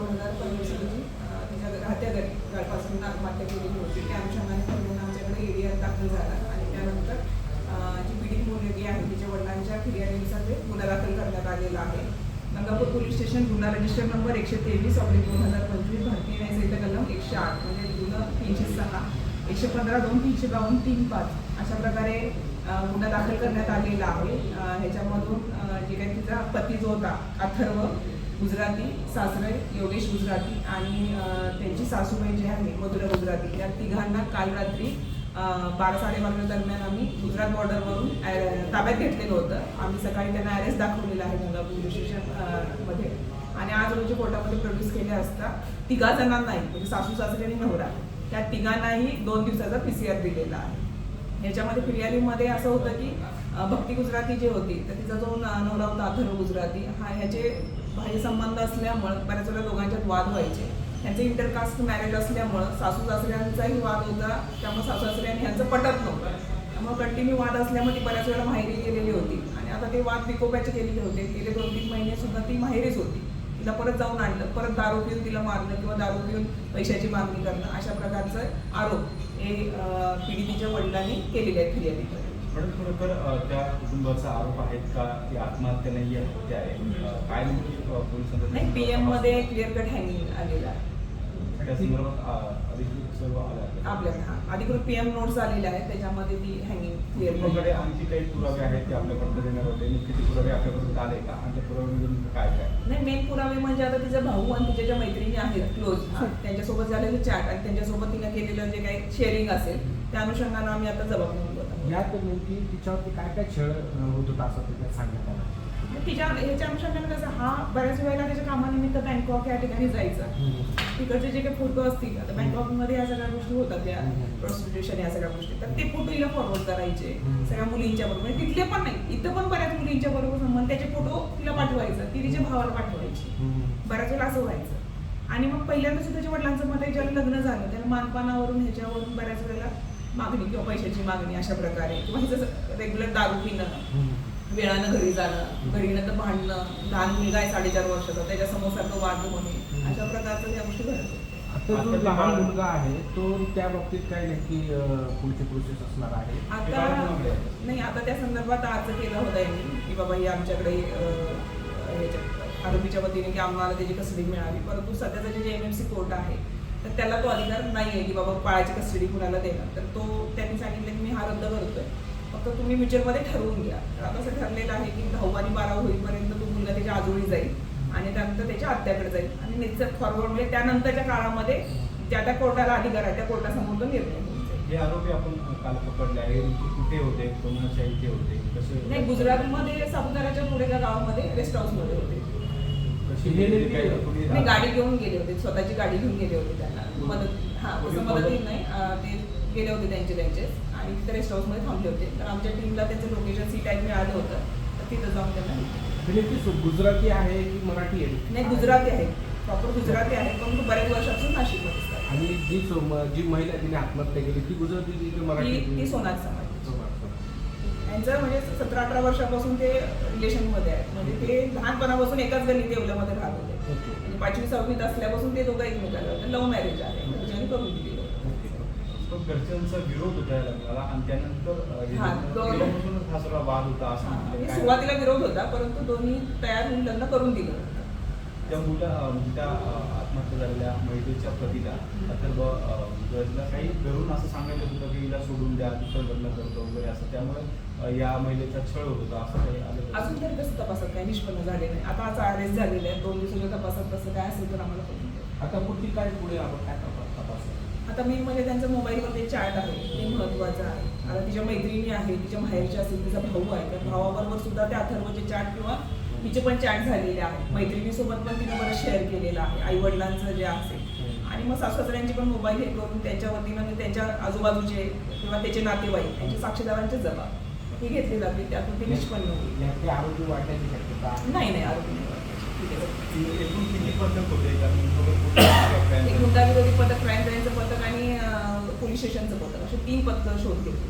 दोन हजार पंचवीस रोजी तिच्या राहत्या घरी आत्महत्या केलेली होती. त्या अनुषंगाने पहिल्यांदा आमच्याकडे एरिया दाखल झाला. आणि त्यानंतर जी पीडित मुलगी आहे तिच्या वडिलांच्या फिर्यादीनुसार ते गुन्हा दाखल करण्यात आलेला आहे. गंगापूर पोलीस स्टेशन गुन्हा रजिस्टर नंबर एकशे तेवीस ऑब्लिक दोन हजार पंचवीस भारतीय न्यायसंहिता कलम एकशे आठ म्हणजे गुन्हा तीनशे सहा एकशे पंधरा दोन तीनशे बावन्न तीन पाच अशा प्रकारे गुन्हा दाखल करण्यात आलेला आहे. ह्याच्यामधून जे काही तिचा पती जो होता अथर्व गुजराती सासरे योगेश गुजराती आणि त्यांची सासूबाई जी आहे मधुरा गुजराती या तिघांना काल रात्री बारा साडेबारा दरम्यान आम्ही गुजरात बॉर्डरवरून ताब्यात घेतलेलं होतं. आम्ही सकाळी त्यांना अरेस्ट दाखवलेला आहे गंगापूर पोलीस स्टेशनमध्ये. आणि आज रोजी कोर्टामध्ये प्रोड्यूस केले असता तिघा जणांनाही म्हणजे सासू सासरे आणि नवरा त्या तिघांनाही दोन दिवसाचा पी सी आर दिलेला आहे. याच्यामध्ये फिर्यादीमध्ये असं होतं की भक्ती गुजराती जी होती तर तिचा जो नवरा होता अथर्व गुजराती हा ह्याचे बाह्य संबंध असल्यामुळं बऱ्याच वेळा दोघांच्यात वाद व्हायचे. त्यांचे इंटरकास्ट मॅरेज असल्यामुळं सासू सासऱ्यांचाही वाद होता त्यामुळे सासू सासऱ्यांनी ह्यांचं पटत नव्हतं. त्यामुळे कंटिन्यू वाद असल्यामुळे ती बऱ्याच वेळा माहेरी गेलेली होती. आणि आता ते वाद विकोप्याचे केलेले होते. गेले दोन तीन महिने सुद्धा ती माहेरीच होती. तिला परत जाऊन आणलं परत दारू पिऊन तिला मारणं किंवा दारू पिऊन पैशाची मागणी करणं अशा प्रकारचं आरोप हे पीडितेच्या वडिलांनी केलेले आहेत फिर्यादीकडे पण खरोखर त्या कुटुंबाचा आरोप आहेत का? ती आत्महत्या नाही आहे हत्या आहे. काय नाही पी क्लिअर कट हँगिंग आलेला आहे. त्या संदर्भात अ, अधिकृत सर्व आलं आहे. आपल्या हा. अधिकृत पी एम नोट्स आलेल्या आहेत त्याच्यामध्ये ती हँगिंग क्लिअर आणखी काही पुरावे आहेत ते आपल्यापर्यंत देणार होते नक्की ते पुरावे आपल्यापर्यंत आले का? आणि त्या पुराव्यामधून काय काय नाही मेन पुरावे म्हणजे आता तिचा भाऊ आणि तिच्या ज्या मैत्रिणी आहेत क्लोज त्यांच्यासोबत झालेलं चॅट आणि त्यांच्यासोबत तिने केलेलं जे काही शेअरिंग असेल त्या अनुषंगानं आम्ही आता जबाब नोंदवत आहोत. यात नेमकी तिच्यावरती काय काय छळ होत होता असं सांगण्यात आलं? तिच्या ह्याच्या अनुषंगाने कसं हा बऱ्याच वेळेला त्याच्या कामानिमित्त बँकॉक या ठिकाणी जायचा. तिकडचे जे काही फोटो असतील आता बँकॉकमध्ये या सगळ्या गोष्टी होतात त्या हम्म. प्रॉस्टिट्यूशन या सगळ्या गोष्टी. तर ते फोटो हिला फॉरवर्ड करायचे. सगळ्या मुलींच्या बरोबर. म्हणजे तिथले पण नाही इथं पण बऱ्याच मुलींच्या बरोबर संबंध त्याचे फोटो तिला पाठवायचं ती तिच्या भावाला पाठवायची. बऱ्याच वेळेला असं व्हायचं. आणि मग पहिल्यांदा सुद्धा त्याच्या वडिलांचं मत आहे ज्याला लग्न झालं त्याला मानपानावरून ह्याच्यावरून बऱ्याच वेळेला मागणी किंवा पैशाची मागणी अशा प्रकारे किंवा हिचं रेग्युलर दारू पिणं. वेळानं घरी जाणं घरी नंतर भांडणं लहान मुलगा आहे साडेचार वर्षाचा त्याच्यासमोर सारखं वाद होणे अशा प्रकारचं त्या गोष्टी घडत. आता जो लहान मुलगा आहे तो त्या बाबतीत काय नक्की पुढची प्रोसेस असणार आहे? आता? नाही आता त्या संदर्भात अर्ज केला होता यांनी की बाबा हे आमच्याकडे आरोपीच्या वतीने की आम्हाला त्याची कस्टडी मिळावी परंतु सध्याचं जे एम एम सी कोर्ट आहे तर त्याला तो अधिकार नाही आहे की बाबा बाळाची कस्टडी कुणाला देणार. तर तो त्यांनी सांगितलं की मी हा रद्द करतोय. फक्त तुम्ही म्युच्युअलमध्ये ठरवून घ्या. तर आता असं ठरलेलं आहे की दहावा आणि बारावा होईपर्यंत तो मुलगा त्याच्या आजोळी जाईल आणि त्यानंतर त्याच्या आत्याकडे जाईल. आणि निश्चित फॉरवर्ड म्हणजे त्यानंतरच्या काळामध्ये ज्या त्या कोर्टाला अधिकार आहे त्या कोर्टासमोर तो निर्णय हे आरोपी आपण काल पकडले आहे कुठे होते? कोणाच्या इथे होते? कसे नाही गुजरातमध्ये सापुताराच्या पुढे त्या गावामध्ये रेस्ट हाऊसमध्ये होते. गाडी घेऊन गेले होते. स्वतःची गाडी घेऊन गेले होते त्यांना मदत हा तसं मदत- मदतीत नाही ते गेले होते त्यांचे त्यांचे आणि तिथे रेस्ट हाऊसमध्ये थांबले होते. तर आमच्या टीमला त्यांचं लोकेशन सी टॅग मिळालं होतं. तर तिथं जाऊन त्यांना सु- गुजराती आहे की मराठी आहे? नाही गुजराती आहे. प्रॉपर गुजराती आहे. पण तो बऱ्याच वर्षापासून नाशिकमध्ये आणि जी जी महिला तिने आत्महत्या केली ती गुजराती मराठी? ती सोनार समाज. यांचं म्हणजे सतरा अठरा वर्षापासून ते रिलेशनमध्ये आहेत म्हणजे ते लहानपणापासून एकाच गल्लीत येवल्यामध्ये राहत होते. म्हणजे पाचवी सहावीत असल्यापासून ते दोघं एकमेकाला लव्ह मॅरेज आहे. करून. ओके तो घरच्यांचा विरोध होता या लग्नाला आणि त्यानंतर हे सगळा वाद होता असं म्हणजे? सुरुवातीला विरोध होता परंतु दोन्ही तयार होऊन लग्न करून दिलं. त्या मुला म्हणजे त्या आत्महत्या झालेल्या महिलेच्या पतीला अथर्व गरजला काही घरून असं सांगायचं होतं की हिला सोडून द्या दुसरं लग्न करतो वगैरे असं त्यामुळे या महिलेचा छळ होत होता असं काही आलं? अजून तरी कसं तपासात काही निष्पन्न झाले नाही आता आज अरेस्ट झालेले आहे दोन दिवसाच्या तपासात तसं काय असेल तर आम्हाला. आता पुढची काय पुढे आपण काय तपास तपास आता मेन म्हणजे त्यांचं मोबाईलमध्ये चॅट आहे. ते महत्वाचं आहे. आता तिच्या मैत्रिणी आहे तिच्या माहेरच्या असेल तिचा भाऊ आहे. त्या भावाबरोबर सुद्धा त्या अथर्वचे चॅट किंवा तिचे पण चॅट झालेले आहेत. मैत्रिणीसोबत पण तिनं बरं शेअर केलेलं आहे. आई वडिलांचं जे असेल आणि मग सासऱ्यांची पण मोबाईल हे करून त्यांच्या वतीनं म्हणजे त्यांच्या आजूबाजूचे किंवा त्याचे नातेवाईक त्यांचे साक्षीदारांचे जबाब ही घेतली जाते त्यातून ते निष्पन्न होईल शक्यता? नाही नाही आरोपी नाही वाटत. ठीक आहे एकूण किती पथक होते? कारण सोबत कुठे- एक गुंडा विरोधी पथक क्राईम ब्रँचचं पथक आणि अं, पोलीस स्टेशनचं पथक असे तीन पथकं शोध घेतली.